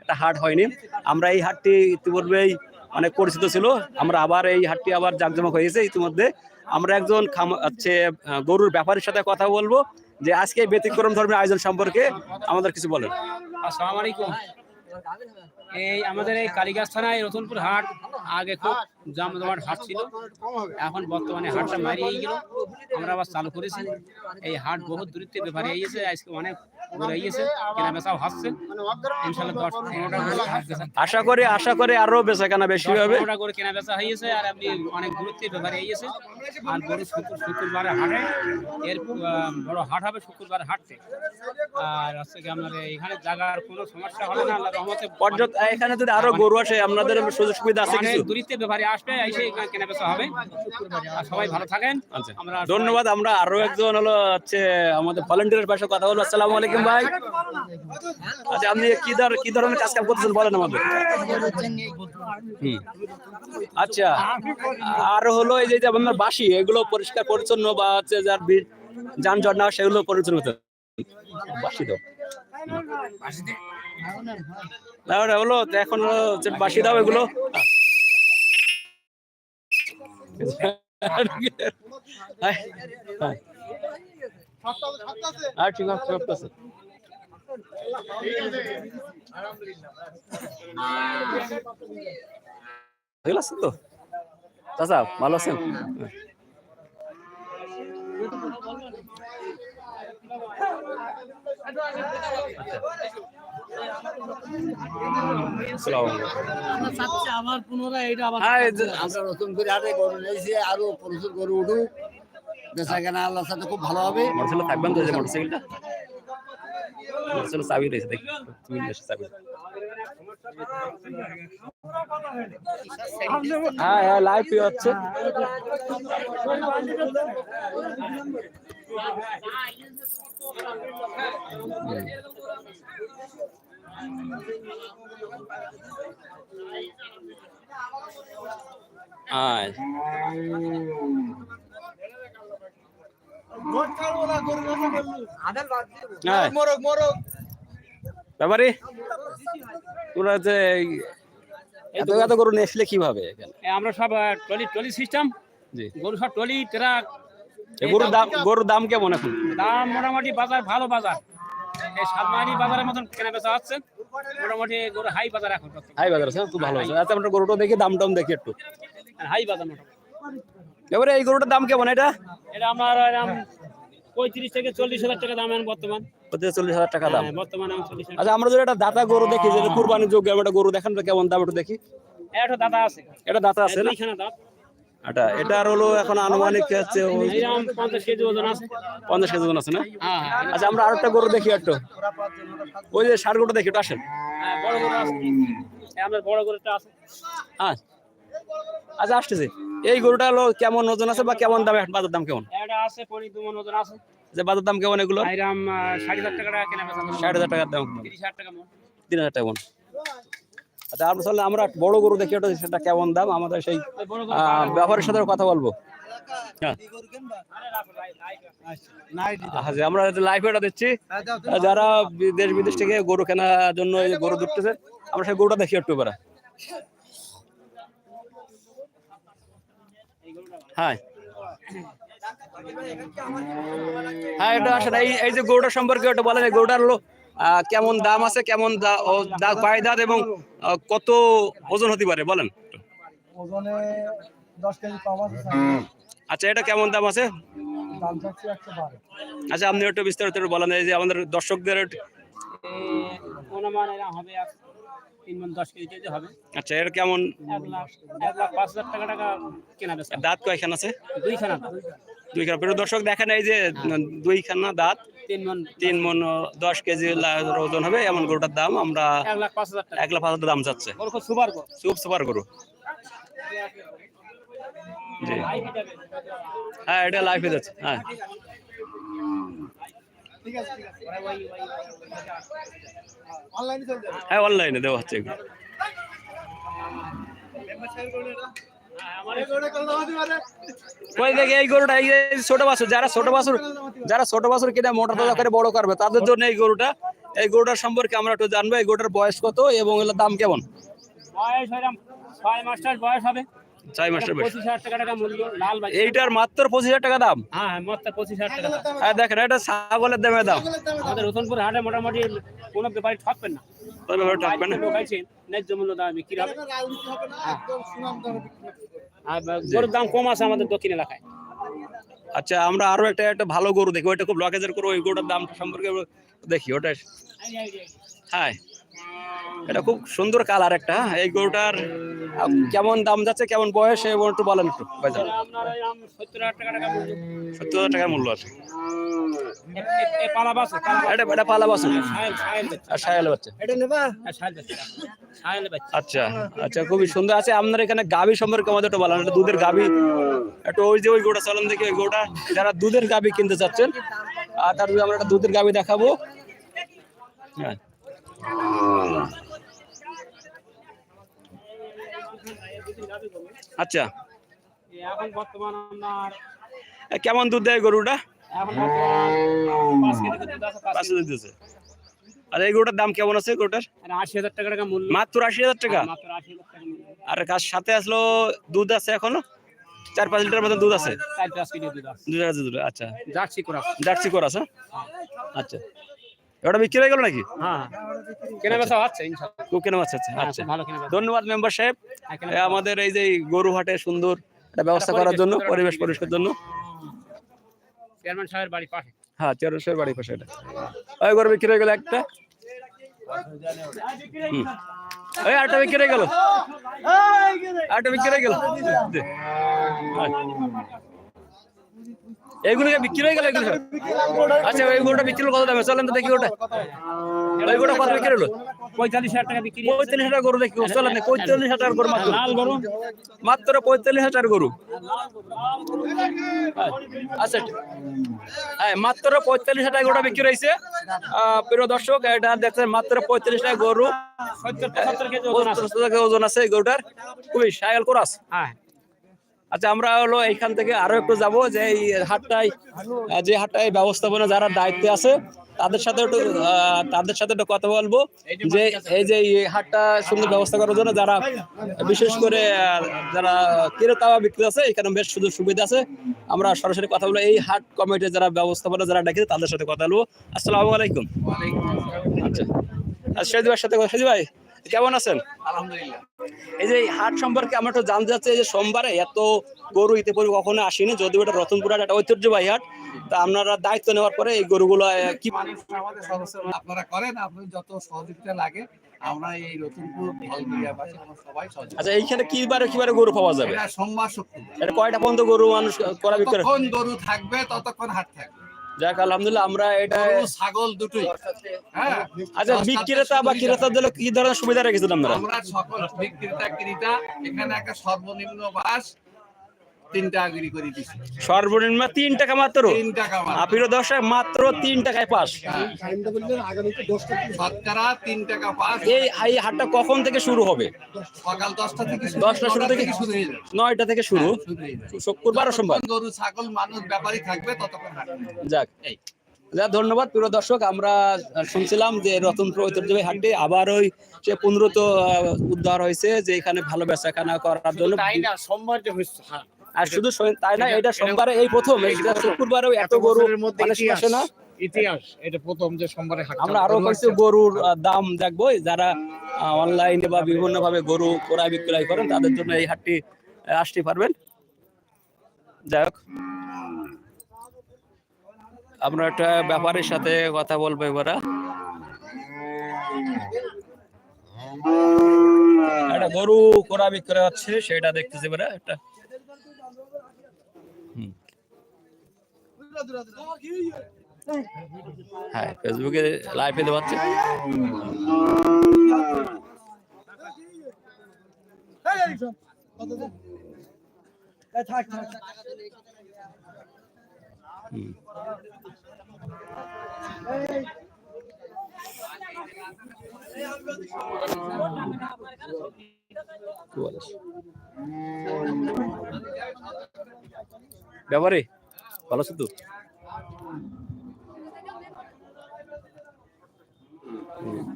একটা হাট হয়নি। আমরা এই হাটটি ইতিপূর্বেই অনেক পরিচিত ছিল। আমরা আবার এই হাটটি আবার জাঁকজমক হয়েছে ইতিমধ্যে আমরা একজন হচ্ছে গরুর ব্যাপারীর সাথে কথা বলব। যে আজকে ব্যতিক্রম ধর্মের আয়োজন সম্পর্কে আমাদের কিছু বলেন। আসসালামু আলাইকুম। এই আমাদের এই কালীগাছ থানায় রতনপুর হাট আগে খুব জমজমাট হাট ছিল। এখন বর্তমানে হাটটা মারিয়ে গেল। আমরা আবার চালু করেছি। এই হাট বহুত দূরত্বে ব্যাপারে এসেছে আজকে অনেক দূরে কেনা বেচাও হাসছে ইনশাল্লাহ দশ পনেরোটা করে হাট আশা করি আশা করি আরও বেচা কেনা বেশি হবে। পনেরোটা কেনা বেচা হয়েছে আর আপনি অনেক দূরত্বের ব্যাপারে আর গরু শুক্র শুক্রবারে হাটে এর বড় হাট হবে শুক্রবার হাটতে। আর হচ্ছে আপনার এখানে জায়গার কোনো সমস্যা হবে না আল্লাহ রহমতে পর্যট এখানে যদি আরও গরু আসে আপনাদের সুযোগ সুবিধা আছে অনেক কিছু? দূরিত্বে ব্যাপারে আসবে এসে এখানে কেনা বেচা হবে। আর সবাই ভালো থাকেন। আচ্ছা। আমরা ধন্যবাদ আমরা আরও একজন হলো হচ্ছে আমাদের ভলেন্টিয়ারের পাশে কথা বলব। আসসালামু আলাইকুম। ভাই। আচ্ছা আপনি কি ধর কি ধরনের কাজ কাম করতেছেন বলেন আমাদের আচ্ছা আর হলো এই যে আপনার বাসি এগুলো পরিষ্কার পরিচ্ছন্ন বা হচ্ছে যার যানজট না হয় সেগুলো পরিচ্ছন্ন হতে বাসি দাও। তাহলে হলো এখন বাসি দাও এগুলো। হ্যাঁ, হ্যাঁ। আর ঠিক আছে। ভালো আছেন তো? চাচা ভালো আছেন? আরও প্রচুর গরু উঠুক। বেচা কেনা আল্লাহর সাথে খুব ভালো হবে। মোটরসাইকেল থাকবেন তো মোটরসাইকেলটা? মোটরসাইকেল চাবি রয়েছে দেখি তুমি নিয়ে এসো চাবি হ্যাঁ হ্যাঁ লাইভ হচ্ছে আয় হ্যাঁ ব্যাপারে তোরা যে এত এত গরু নিয়ে আসলে কীভাবে আমরা সব আহ, ট্রলি ট্রলি সিস্টেম। জি। গরু সব ট্রলি ট্রাক। গরুর দাম গরুর দাম কেমন এখন? দাম মোটামুটি বাজার ভালো বাজার। এই সাতমারি বাজারের মতন কেনা বেচা হচ্ছে। মোটামুটি গরু হাই বাজার এখন হাই বাজার আছে খুব ভালো আছে। আচ্ছা আমরা গরুটা দেখি দাম টাম দেখি একটু। হাই বাজার মোটামুটি। এবারে এই গরুটার দাম কেমন এটা? এটা আমার এরকম পঁয়ত্রিশ থেকে চল্লিশ হাজার টাকা দাম এখন বর্তমান। চল্লিশ হাজার টাকা দাম। বর্তমানে এখন চল্লিশ হাজার আচ্ছা আমরা যদি একটা দাতা গরু দেখি যে কুরবানি যোগ্য একটা গরু দেখান তো কেমন দাম একটু দেখি। একটা দাদা আছে। এটা দাতা আছে না? এটা এটার হলো এখন আনুমানিক হচ্ছে পঞ্চাশ কেজি ওজন আছে। পঞ্চাশ কেজি ওজন আছে না? হ্যাঁ হ্যাঁ। আচ্ছা আমরা আরেকটা গরু দেখি একটু। ওই যে ষাট গরুটা দেখি একটু আসেন। হ্যাঁ, বড় গরু আছে। আমাদের বড় গরুটা আছে। হ্যাঁ। আচ্ছা আসতেছি। এই গরুটা হলো কেমন ওজন আছে বা কেমন দাম এখন? বাজার দাম কেমন? এটা আছে দুমন ওজন আছে। যে বাজার দাম কেমন এগুলো? ষাট হাজার টাকা কেনা বেচা ষাট হাজার দাম। টাকা মন তিন হাজার টাকা মন আচ্ছা আমরা আমরা বড় গরু দেখি ওটা সেটা কেমন দাম? আমাদের সেই ব্যাপারের সাথে কথা বলব। হ্যাঁ। আচ্ছা আমরা লাইভ এটা দিচ্ছি যারা দেশ বিদেশ থেকে গরু কেনার জন্য গরু দুটতেছে আমরা সেই গরুটা দেখি একটু এবারে হ্যাঁ হ্যাঁ এটা আসলে এই এই যে গরুটা সম্পর্কে ওটা বলেন এই গরুটার হলো কেমন দাম আছে কেমন দা- ও দা- পায়ে দাঁত এবং কত ওজন হতে পারে বলেন। ওজনে দশ কেজি কম আছে আচ্ছা এটা কেমন দাম আছে? আচ্ছা আপনি একটু বিস্তারিত বলেন এই যে আমাদের দর্শকদের অনুমান হবে তিন মন দশ কেজি কেজি হবে। আচ্ছা এটা কেমন? এক লাখ এক লাখ পাঁচ হাজার টাকা টাকা কেনা বেচা। দাঁত কয়খান আছে? দুইখানা। দুইখানা। প্রিয় দর্শক দেখেন এই যে দুইখানা দাঁত। তিন মন তিন মন দশ কেজি লা- ওজন হবে এমন গরুটার দাম। আমরা এক লাখ পাঁচ হাজার এক লাখ পাঁচ হাজার দাম চাচ্ছে। সুপার সুপার গরু। জি। হ্যাঁ এটা লাইফে যাচ্ছে। হ্যাঁ। অনলাইনে হ্যাঁ অনলাইনে দেওয়া হচ্ছে এগুলো। ওই দেখে এই গরুটা এই ছোট বাছুর যারা ছোট বাছুর যারা ছোট বাছুর কিনা মোটা তাজা করে বড় করবে তাদের জন্য এই গরুটা এই গরুটার সম্পর্কে আমরা একটু জানব এই গরুটার বয়স কত এবং এর দাম কেমন? বয়স ছয় বয়স হবে। চাই মাসের বয়স পঁচিশ হাজার টাকা টাকা মূল্য লাল বাচ্চা। এইটার মাত্র পঁচিশ হাজার টাকা দাম? হ্যাঁ হ্যাঁ পঁচিশ হাজার টাকা দাম। আর দেখেন এটা ছাগলের দামের দাম। আমাদের রতনপুর হাটে মোটামুটি কোনো ব্যাপারে ঠকবেন না। তবে এবার ঠকবে না। লোক আছে ন্যায্য মূল্য দাম বিক্রি হবে। রাজনীতি হবে না একদম সুনাম দামে বিক্রি হবে। আর গরুর দাম কম আছে আমাদের দক্ষিণ এলাকায়। আচ্ছা আমরা আরও একটা একটা ভালো গরু দেখি ওইটা খুব ব্লকেজের গরু ওই গরুটার দাম সম্পর্কে দেখি ওটা হ্যাঁ। এটা খুব সুন্দর কালার একটা হ্যাঁ? এই গরুটার কেমন দাম যাচ্ছে, কেমন বয়স এবং একটু বলেন একটু সত্তর হাজার টাকার মূল্য আছে। আচ্ছা আচ্ছা খুবই সুন্দর আছে। আপনার এখানে গাভী সম্পর্কে আমাদের বলেন দুধের গাভী। একটু ওই যে ওই গোটা চলন দেখি ওই গোটা যারা দুধের গাভী কিনতে চাচ্ছেন আর তার আমরা একটা দুধের গাভী দেখাবো। হ্যাঁ। আচ্ছা। এখন বর্তমান আপনার কেমন দুধ দেয় গরুটা? এখন পাঁচ দিতেছে আর এই গরুটার দাম কেমন আছে গরুটার? আশি হাজার টাকা টাকা মূল্য। মাত্র আশি হাজার টাকা? মূল্য। আর কার সাথে আসলো দুধ আছে এখনও? চার পাঁচ লিটার মতো দুধ আছে? দুধ আছে। দুধ আছে দুধ আচ্ছা। জার্সি করা জার্সি করা আছে আচ্ছা। ওটা বিক্রি হয়ে গেল নাকি হ্যাঁ কেনা বেচা খুব আচ্ছা আচ্ছা হ্যাঁ, আচ্ছা ধন্যবাদ মেম্বার সাহেব হ্যাঁ, আমাদের এই যে গরু হাটে সুন্দর একটা ব্যবস্থা করার জন্য পরিবেশ পরিষ্কার জন্য চেয়ারম্যান সাহেবের বাড়ি পাশে হ্যাঁ চেয়ারের বাড়ির পাশে এটা ওই গরু বিক্রি হয়ে গেল একটা হুম। ওই আটটা বিক্রি হয়ে গেল আটটা বিক্রি হয়ে গেল দে। এইগুলো বিক্রি হয়ে গেল এগুলো আচ্ছা ওই গরুটা বিক্রি কত দামে? চলেন তো দেখি ওটা ওই গরুটা কত বিক্রি হলো? পঁয়তাল্লিশ হাজার টাকা বিক্রি পঁয়তাল্লিশ হাজার গরু দেখি চলেন না, পঁয়তাল্লিশ হাজার গরু মাত্র। লাল গরু। মাত্র পঁয়তাল্লিশ হাজার গরু। আচ্ছা হ্যাঁ মাত্র পঁয়তাল্লিশ হাজার গরুটা বিক্রি হয়েছে। প্রিয় দর্শক এটা দেখছেন মাত্র পঁয়তাল্লিশ টাকা গরু। ওজন আছে এই গরুটার। খুবই সায়াল কোরাস। হ্যাঁ। আচ্ছা আমরা হলো এইখান থেকে আরও একটু যাব যে এই হাটটায় যে হাটটায় ব্যবস্থাপনা যারা দায়িত্বে আছে তাদের সাথে একটু তাদের সাথে একটু কথা বলব যে এই যে হাটটা সুন্দর ব্যবস্থা করার জন্য যারা বিশেষ করে যারা ক্রেতা বা বিক্রেতা আছে এখানে বেশ সুযোগ সুবিধা আছে। আমরা সরাসরি কথা বলব এই হাট কমিটির যারা ব্যবস্থাপনা যারা ডেকেছে তাদের সাথে কথা বলব। আসসালামু আলাইকুম। আচ্ছা সেজু ভাইয়ের সাথে কথা- সেজু ভাই? কেমন আছেন? আলহামদুলিল্লাহ। এই যে হাট সম্পর্কে আমরা একটু জানতে চাচ্ছি যে সোমবারে এত গরু ইতে পূর্বে কখনো আসেনি যদিও এটা রতনপুর হাট একটা ঐতিহ্যবাহী হাট। তা আপনারা দায়িত্ব নেওয়ার পরে এই গরুগুলো কি আপনারা করেন আপনি যত সহযোগিতা লাগে আমরা এই রতনপুর ভালগুড়িয়া পাশে আমরা সবাই সহযোগিতা আচ্ছা এইখানে কিবারে কিবারে গরু পাওয়া যাবে? এটা সোমবার শুক্রবার। এটা কয়টা পর্যন্ত গরু মানুষ করা বিক্রি গরু থাকবে ততক্ষণ হাট থাকবে। যাক আলহামদুলিল্লাহ আমরা এটা ছাগল দুটোই। হ্যাঁ। আচ্ছা বিক্রেতা বা ক্রেতা দলে কি ধরনের সুবিধা রেখেছিলাম আমরা সকল বিক্রেতা ক্রেতা এখানে একটা সর্বনিম্ন বাস তিন টাকা গিরি করে দিচ্ছি সর্বনিম্ন তিন টাকা মাত্র। তিন টাকা দশায় মাত্র তিন টাকায় পাস। শতকরা তিন টাকা পাস। এই এই হাটটা কখন থেকে শুরু হবে? সকাল দশটা থেকে দশটা শুরু থেকে শুরু হয়ে যাবে। নয়টা থেকে শুরু। হয়ে শুক্রবার সোমবার। গরু ছাগল মানুষ ব্যাপারী থাকবে ততক্ষণ যাক। এই। যা ধন্যবাদ। প্রিয় দর্শক আমরা শুনছিলাম যে রতনপুর ঐতিহ্যবাহী হাটে আবার ওই সে পুনরুত উদ্ধার হয়েছে যে এখানে ভালো বেচাকেনা করার জন্য। আর শুধু তাই না? এটা সোমবারে এই প্রথম এটা শুক্রবারেও এত গরু আসে না? ইতিহাস এটা প্রথম যে সোমবারে আমরা আরও কিছু গরুর দাম দেখব যারা অনলাইনে বা বিভিন্ন ভাবে গরু ক্রয় বিক্রয় করেন তাদের জন্য এই হাটটি আসতে পারবেন। যাই হোক। আমরা একটা ব্যাপারের সাথে কথা বলব এবারে একটা গরু কোরা বিক্রয় হচ্ছে সেটা দেখতেছি এবারে একটা হ্যাঁ ফেসবুকে লাইভে। কি বলিস? ব্যাপারে ভালো আছো তো হুম।